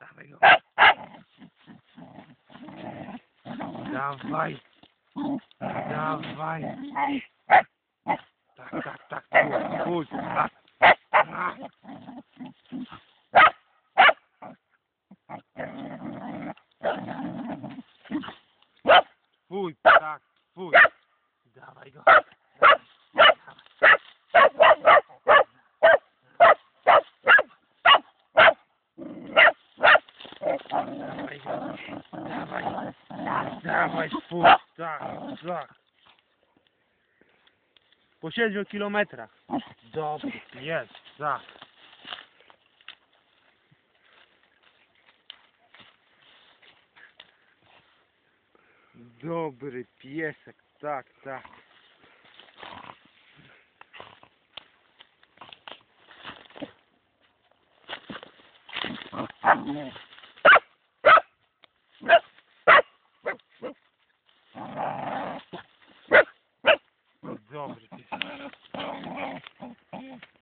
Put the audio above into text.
Dawaj go. Dawaj. Dawaj. Tak, tak, tak. Pójdź, pójdź. Tak. Tak. Pójdź, tak, pójdź. Dawaj go. Dawaj. Dawaj. Pójdź, tak, tak. Po 7 kilometrach. Dobry, jest, tak. Dobry piesek, tak, tak.